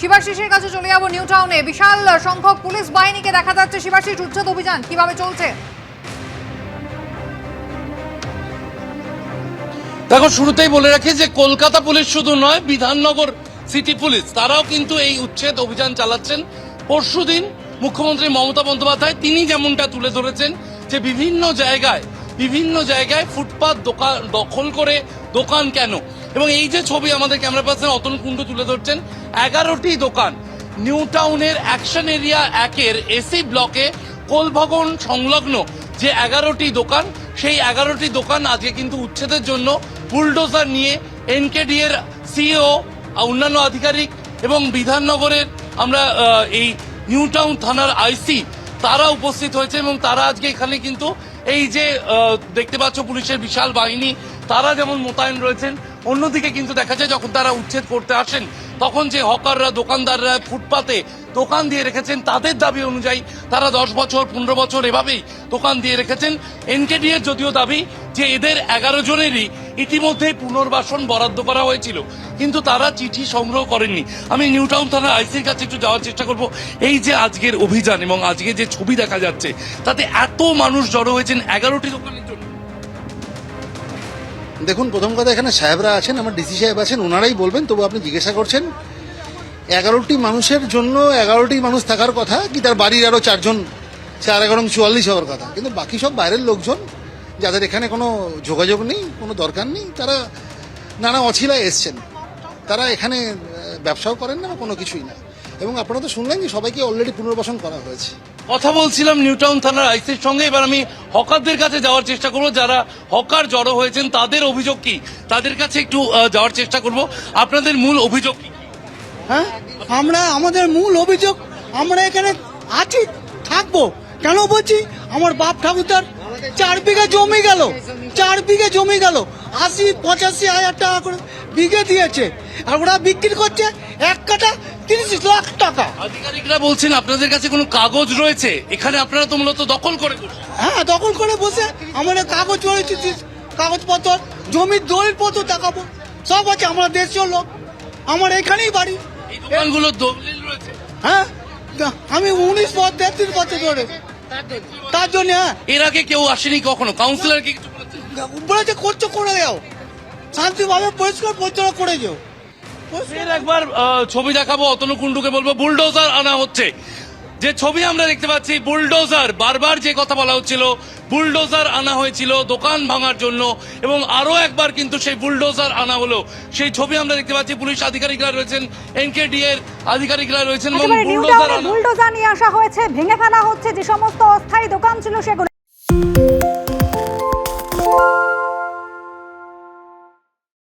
শিবাশিসের কাছে চলে যাব নিউ টাউনে। বিশাল সংখ্যক পুলিশ বাহিনীকে দেখা যাচ্ছে শিবাশিস উচ্ছেদ অভিযান। কীভাবে চলছে? দেখো, শুরুতেই বলে রাখি যে কলকাতা পুলিশ শুধু নয়, বিধাননগর সিটি পুলিশ, তারাও কিন্তু এই উচ্ছেদ অভিযান চালাচ্ছেন। পরশুদিন মুখ্যমন্ত্রী মমতা বন্দ্যোপাধ্যায়, তিনি যেমনটা তুলে ধরেছেন যে বিভিন্ন জায়গায় বিভিন্ন জায়গায় ফুটপাত দোকান দখল করে দোকান কেন? এবং এই যে ছবি আমাদের ক্যামেরা পার্সন অতন কুণ্ডু তুলে ধরছেন, এগারোটি দোকান, নিউ টাউনের অ্যাকশন এরিয়া একের এসি ব্লকে কোলভবন সংলগ্ন যে এগারোটি দোকান, সেই এগারোটি দোকান আজকে কিন্তু উচ্ছেদের জন্য বুলডোজার নিয়ে এনকেডি এর সিও অন্যান্য আধিকারিক এবং বিধাননগরের আমরা এই নিউ টাউন থানার আইসি, তারা উপস্থিত হয়েছে এবং তারা আজকে এখানে কিন্তু এই যে দেখতে পাচ্ছ পুলিশের বিশাল বাহিনী, তারা যেমন মোতায়েন রয়েছেন অন্যদিকে কিন্তু দেখা যায় যখন তারা উচ্ছেদ করতে আসেন, তখন যে হকাররা, দোকানদাররা ফুটপাতে দোকান দিয়ে রেখেছেন, তাদের দাবি অনুযায়ী তারা দশ বছর, পনেরো বছর এভাবেই দোকান দিয়ে রেখেছেন। এনকেডি এর যদিও দাবি যে এদের এগারো জনেরই ইতিমধ্যেই পুনর্বাসন বরাদ্দ করা হয়েছিল, কিন্তু তারা চিঠি সংগ্রহ করেননি। আমি নিউ টাউন থানার আইসির কাছে একটু যাওয়ার চেষ্টা করব। এই যে আজকের অভিযান এবং আজকে যে ছবি দেখা যাচ্ছে, তাতে এত মানুষ জড়ো হয়েছেন, এগারোটি জন্য দেখুন, প্রথম কথা এখানে সাহেবরা আছেন, আমার ডিসি সাহেব আছেন, ওনারাই বলবেন, তবু আপনি জিজ্ঞাসা করছেন। এগারোটি মানুষের জন্য এগারোটি মানুষ থাকার কথা, কি তার বাড়ির আরও চারজন, চার এগারো চুয়াল্লিশ হওয়ার কথা। কিন্তু বাকি সব বাইরের লোকজন, যাদের এখানে কোনো যোগাযোগ নেই, কোনো দরকার নেই, তারা নানা অছিলায় এসছেন। তারা এখানে ব্যবসাও করেন না কোনো কিছুই না। এবং আপনারা তো শুনলেন যে সবাইকে অলরেডি পুনর্বাসন করা হয়েছে। কথা বলছিলাম নিউ টাউন থানার আইসির সঙ্গে এবার আমি হকারদের কাছে যাওয়ার চেষ্টা করব। যারা হকার জড়ো হয়েছেন তাদের অভিযোগ কি? তাদের কাছে একটু যাওয়ার চেষ্টা করব। আপনাদের মূল অভিযোগ কি? হ্যাঁ? আমরা আমাদের মূল অভিযোগ আমরা এখানে আছি থাকব। কেন বলছি? আমার বাপ ঠাকুরদার চার বিঘা জমি গেল চার বিঘে জমি গেল। আশি পঁচাশি হাজার টাকা করে বিঘে দিয়েছে। আর ওরা বিক্রি করছে এক কাটা তিরিশ লাখ টাকা। আধিকারিকরা বলছেন আপনাদের কাছে কোনো কাগজ রয়েছে? এখানে আপনারা তো মূলত দখল করে বসে। হ্যাঁ দখল করে বসে। আমাদের কাগজ রয়েছে কাগজপত্র জমির দলিল পত্র দেখাবো। সব আছে আমরা দেশীয় লোক। আমার এখানেই বাড়ি। এই দোকানগুলো দলিল রয়েছে? হ্যাঁ তা- আমি উনিশ বছর তেত্রিশ বছর ধরে। তার জন্য হ্যাঁ। এর আগে কেউ আসেনি কখনো? কাউন্সিলর কি কিছু বলেছে? বলেছে করছ করে যাও শান্তিভাবে পরিষ্কার পরিচ্ছন্ন করে যাও ফের একবার ছবি দেখাবো অতনু কুণ্ডুকে বলব বুলডোজার আনা হচ্ছে। যে ছবি আমরা দেখতে পাচ্ছি বুলডোজার বারবার যে কথা বলা হচ্ছিল বুলডোজার আনা হয়েছিল দোকান ভাঙার জন্য এবং আরও একবার কিন্তু সেই বুলডোজার আনা হলো। সেই ছবি আমরা দেখতে পাচ্ছি পুলিশ আধিকারিকরা রয়েছেন এনকেডি এর আধিকারিকরা রয়েছেন এবং বুলডোজার নিয়ে আসা হয়েছে ভেঙে ফেলা হচ্ছে যে সমস্ত অস্থায়ী দোকান ছিল সেগুলো।